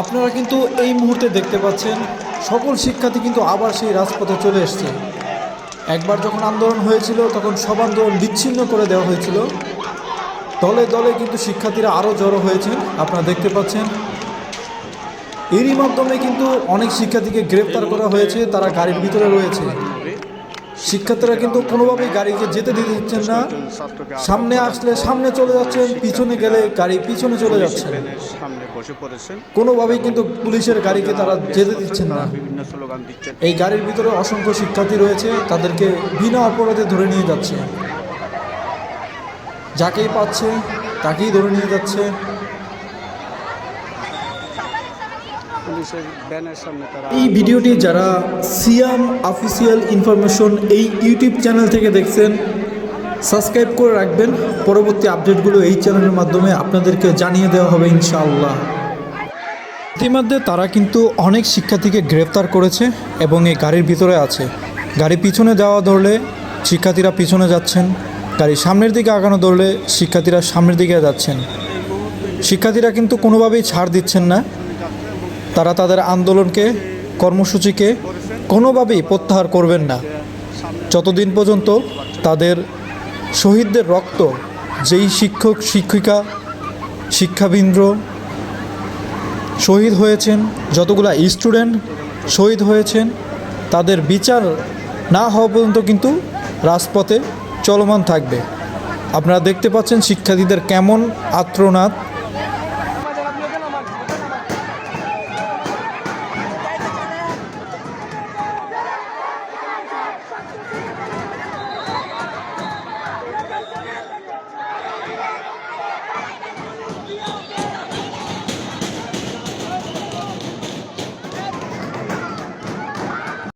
আপনারা কিন্তু এই মুহূর্তে দেখতে পাচ্ছেন, সকল শিক্ষার্থী কিন্তু আবার সেই রাজপথে চলে এসছে। একবার যখন আন্দোলন হয়েছিল, তখন সব আন্দোলন বিচ্ছিন্ন করে দেওয়া হয়েছিল। দলে দলে কিন্তু শিক্ষার্থীরা আরও জড়ো হয়েছেন। আপনারা দেখতে পাচ্ছেন, এরই মাধ্যমে কিন্তু অনেক শিক্ষার্থীকে গ্রেপ্তার করা হয়েছে, তারা গাড়ির ভিতরে রয়েছে। শিক্ষার্থীরা কিন্তু কোনোভাবেই গাড়িকে যেতে দিতে দিচ্ছেন না। সামনে আসলে সামনে চলে যাচ্ছেন, পিছনে গেলে গাড়ি পিছনে চলে যাচ্ছে। কোনোভাবেই কিন্তু পুলিশের গাড়িকে তারা যেতে দিচ্ছেন না। এই গাড়ির ভিতরে অসংখ্য শিক্ষার্থী রয়েছে, তাদেরকে বিনা অপরাধে ধরে নিয়ে যাচ্ছে। যাকেই পাচ্ছে, তাকেই ধরে নিয়ে যাচ্ছে। পুলিশের ব্যানের সামনে তারা এই ভিডিওটি যারা সিয়াম অফিসিয়াল ইনফরমেশন এই ইউটিউব চ্যানেল থেকে দেখছেন সাবস্ক্রাইব করে রাখবেন। পরবর্তী আপডেটগুলো এই চ্যানেলের মাধ্যমে আপনাদেরকে জানিয়ে দেওয়া হবে ইনশাআল্লাহ। ইতিমধ্যে তারা কিন্তু অনেক শিক্ষার্থীকে গ্রেফতার করেছে এবং এই গাড়ির ভিতরে আছে। গাড়ি পিছনে দেওয়া ধরলে শিক্ষার্থীরা পিছনে যাচ্ছেন। গাড়ি সামনের দিকে আগানো ধরলে শিক্ষার্থীরা সামনের দিকে যাচ্ছেন। শিক্ষার্থীরা কিন্তু কোনোভাবেই ছাড় দিচ্ছেন না। তারা তাদের আন্দোলনকে, কর্মসূচিকে কোনোভাবেই প্রত্যাহার করবেন না। যতদিন পর্যন্ত তাদের শহীদদের রক্ত যেই শিক্ষক, শিক্ষিকা শিক্ষাবিন্দ্র শহীদ হয়েছেন, যতগুলা স্টুডেন্ট শহীদ হয়েছেন, তাদের বিচার না হওয়া পর্যন্ত কিন্তু রাজপথে চলমান থাকবে। আপনারা দেখতে পাচ্ছেন শিক্ষার্থীদের কেমন আত্রনাদ